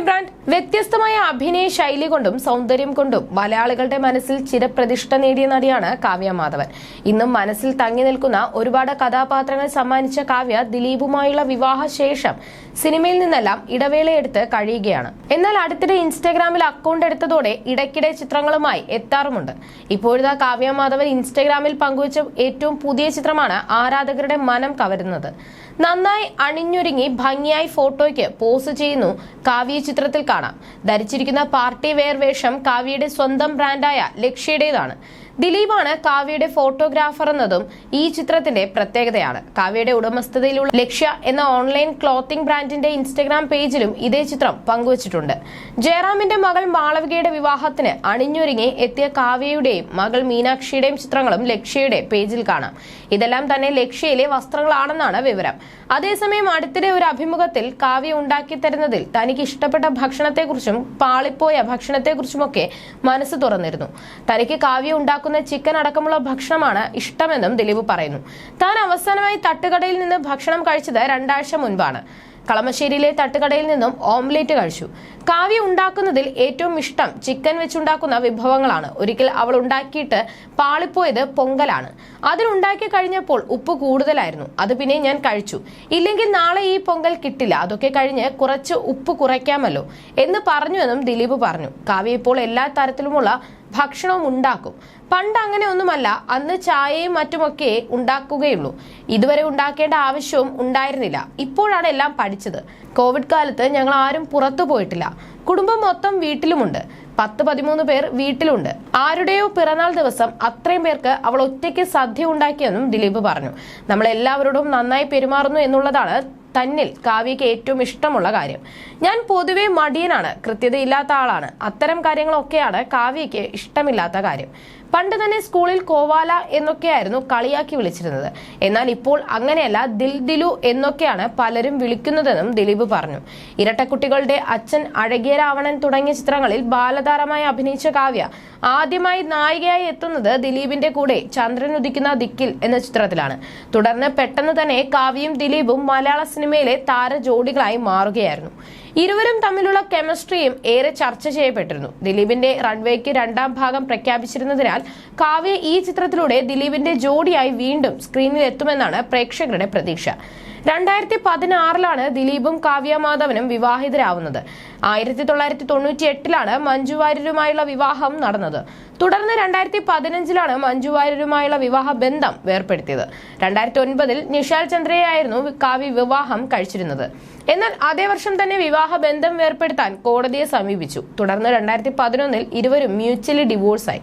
Ibrahim വ്യത്യസ്തമായ അഭിനയ ശൈലി കൊണ്ടും സൗന്ദര്യം കൊണ്ടും മലയാളികളുടെ മനസ്സിൽ ചിരപ്രതിഷ്ഠ നേടിയ നടിയാണ് കാവ്യ മാധവൻ. ഇന്നും മനസ്സിൽ തങ്ങി നിൽക്കുന്ന ഒരുപാട് കഥാപാത്രങ്ങൾ സമ്മാനിച്ച കാവ്യ ദിലീപുമായുള്ള വിവാഹ ശേഷം സിനിമയിൽ നിന്നെല്ലാം ഇടവേളയെടുത്ത് കഴിയുകയാണ്. എന്നാൽ അടുത്തിടെ ഇൻസ്റ്റാഗ്രാമിൽ അക്കൗണ്ട് എടുത്തതോടെ ഇടയ്ക്കിടെ ചിത്രങ്ങളുമായി എത്താറുമുണ്ട്. ഇപ്പോഴത്തെ കാവ്യ മാധവൻ ഇൻസ്റ്റാഗ്രാമിൽ പങ്കുവച്ച ഏറ്റവും പുതിയ ചിത്രമാണ് ആരാധകരുടെ മനം കവരുന്നത്. നന്നായി അണിഞ്ഞൊരുങ്ങി ഭംഗിയായി ഫോട്ടോയ്ക്ക് പോസ് ചെയ്യുന്നു കാവ്യ ചിത്രത്തിൽ കാണാം ധരിച്ചിരിക്കുന്ന പാർട്ടി വെയർ വേഷം കാവ്യയുടെ സ്വന്തം ബ്രാൻഡായ ലക്ഷ്യയുടേതാണ്. ദിലീപാണ് കാവ്യയുടെ ഫോട്ടോഗ്രാഫർ എന്നതും ഈ ചിത്രത്തിന്റെ പ്രത്യേകതയാണ്. കാവ്യയുടെ ഉടമസ്ഥതയിലുള്ള ലക്ഷ്യ എന്ന ഓൺലൈൻ ക്ലോത്തിംഗ് ബ്രാൻഡിന്റെ ഇൻസ്റ്റഗ്രാം പേജിലും ഇതേ ചിത്രം പങ്കുവച്ചിട്ടുണ്ട്. ജയറാമിന്റെ മകൾ മാളവികയുടെ വിവാഹത്തിന് അണിഞ്ഞൊരുങ്ങി എത്തിയ കാവ്യയുടെയും മകൾ മീനാക്ഷിയുടെയും ചിത്രങ്ങളും ലക്ഷ്യയുടെ പേജിൽ കാണാം. ഇതെല്ലാം തന്നെ ലക്ഷ്യയിലെ വസ്ത്രങ്ങളാണെന്നാണ് വിവരം. അതേസമയം അടുത്തിടെ ഒരു അഭിമുഖത്തിൽ കാവ്യ ഉണ്ടാക്കി തരുന്നതിൽ തനിക്ക് ഇഷ്ടപ്പെട്ട ഭക്ഷണത്തെക്കുറിച്ചും പാളിപ്പോയ ഭക്ഷണത്തെക്കുറിച്ചുമൊക്കെ മനസ്സ് തുറന്നിരുന്നു. തനിക്ക് കാവ്യ ഉണ്ടാക്കുന്ന ചിക്കൻ അടക്കമുള്ള ഭക്ഷണമാണ് ഇഷ്ടമെന്നും ദിലീപ് പറയുന്നു. താൻ അവസാനമായി തട്ടുകടയിൽ നിന്ന് ഭക്ഷണം കഴിച്ചത് രണ്ടാഴ്ച മുൻപാണ്. കളമശ്ശേരിയിലെ തട്ടുകടയിൽ നിന്നും ഓംലേറ്റ് കഴിച്ചു. കാവ്യ ഉണ്ടാക്കുന്നതിൽ ഏറ്റവും ഇഷ്ടം ചിക്കൻ വെച്ചുണ്ടാക്കുന്ന വിഭവങ്ങളാണ്. ഒരിക്കൽ അവൾ ഉണ്ടാക്കിയിട്ട് പാളിപ്പോയത് പൊങ്കലാണ്. അതിനുണ്ടാക്കി കഴിഞ്ഞപ്പോൾ ഉപ്പ് കൂടുതലായിരുന്നു. അത് പിന്നെ ഞാൻ കഴിച്ചു. ഇല്ലെങ്കിൽ നാളെ ഈ പൊങ്കൽ കിട്ടില്ല. അതൊക്കെ കഴിഞ്ഞ് കുറച്ച് ഉപ്പ് കുറയ്ക്കാമല്ലോ എന്ന് പറഞ്ഞുവെന്നും ദിലീപ് പറഞ്ഞു. കാവ്യ ഇപ്പോൾ എല്ലാ തരത്തിലുമുള്ള ഭക്ഷണവും ഉണ്ടാക്കും പണ്ട് അങ്ങനെ ഒന്നുമല്ല അന്ന് ചായയും മറ്റുമൊക്കെ ഉണ്ടാക്കുകയുള്ളൂ. ഇതുവരെ ഉണ്ടാക്കേണ്ട ആവശ്യവും ഉണ്ടായിരുന്നില്ല. ഇപ്പോഴാണ് എല്ലാം പഠിച്ചത്. കോവിഡ് കാലത്ത് ഞങ്ങൾ ആരും പുറത്തു പോയിട്ടില്ല. കുടുംബം മൊത്തം വീട്ടിലുമുണ്ട്. പത്ത് പതിമൂന്ന് പേർ വീട്ടിലുണ്ട്. ആരുടെയോ പിറന്നാൾ ദിവസം അത്രയും പേർക്ക് അവൾ ഒറ്റയ്ക്ക് സദ്യ ഉണ്ടാക്കിയെന്നും ദിലീപ് പറഞ്ഞു. നമ്മൾ എല്ലാവരോടും നന്നായി പെരുമാറുന്നു എന്നുള്ളതാണ് തന്നിൽ കാവ്യയ്ക്ക് ഏറ്റവും ഇഷ്ടമുള്ള കാര്യം. ഞാൻ പൊതുവെ മടിയനാണ് കൃത്യതയില്ലാത്ത ആളാണ്. അത്തരം കാര്യങ്ങളൊക്കെയാണ് കാവ്യയ്ക്ക് ഇഷ്ടമില്ലാത്ത കാര്യം. പണ്ട് തന്നെ സ്കൂളിൽ കോവാല എന്നൊക്കെയായിരുന്നു കളിയാക്കി വിളിച്ചിരുന്നത്. എന്നാൽ ഇപ്പോൾ അങ്ങനെയല്ല ദിൽ ദിലു എന്നൊക്കെയാണ് പലരും വിളിക്കുന്നതെന്നും ദിലീപ് പറഞ്ഞു. ഇരട്ടക്കുട്ടികളുടെ അച്ഛൻ അഴകിയ രാവണൻ തുടങ്ങിയ ചിത്രങ്ങളിൽ ബാലതാരമായി അഭിനയിച്ച കാവ്യ ആദ്യമായി നായികയായി എത്തുന്നത് ദിലീപിന്റെ കൂടെ ചന്ദ്രൻ ഉദിക്കുന്ന ദിക്കിൽ എന്ന ചിത്രത്തിലാണ്. തുടർന്ന് പെട്ടെന്ന് തന്നെ കാവ്യയും ദിലീപും മലയാള സിനിമയിലെ താര ജോഡികളായി മാറുകയായിരുന്നു. ഇരുവരും തമ്മിലുള്ള കെമിസ്ട്രിയും ഏറെ ചർച്ച ചെയ്യപ്പെട്ടിരുന്നു. ദിലീപിന്റെ റൺവേക്ക് രണ്ടാം ഭാഗം പ്രഖ്യാപിച്ചിരുന്നതിനാൽ കാവ്യ ഈ ചിത്രത്തിലൂടെ ദിലീപിന്റെ ജോഡിയായി വീണ്ടും സ്ക്രീനിൽ എത്തുമെന്നാണ് പ്രേക്ഷകരുടെ പ്രതീക്ഷ. രണ്ടായിരത്തി പതിനാറിലാണ് ദിലീപും കാവ്യ മാധവനും വിവാഹിതരാവുന്നത്. ആയിരത്തി തൊള്ളായിരത്തി തൊണ്ണൂറ്റി എട്ടിലാണ് മഞ്ജു വാര്യരുമായുള്ള വിവാഹം നടന്നത്. തുടർന്ന് രണ്ടായിരത്തി പതിനഞ്ചിലാണ് മഞ്ജു വാര്യരുമായുള്ള വിവാഹ ബന്ധം വേർപ്പെടുത്തിയത്. രണ്ടായിരത്തി ഒൻപതിൽ നിഷാൽ ചന്ദ്രയായിരുന്നു കാവ്യ വിവാഹം കഴിച്ചിരുന്നത്. എന്നാൽ അതേ വർഷം തന്നെ വിവാഹ ബന്ധം വേർപ്പെടുത്താൻ കോടതിയെ സമീപിച്ചു. തുടർന്ന് രണ്ടായിരത്തി പതിനൊന്നിൽ ഇരുവരും മ്യൂച്വലി ഡിവോഴ്സായി.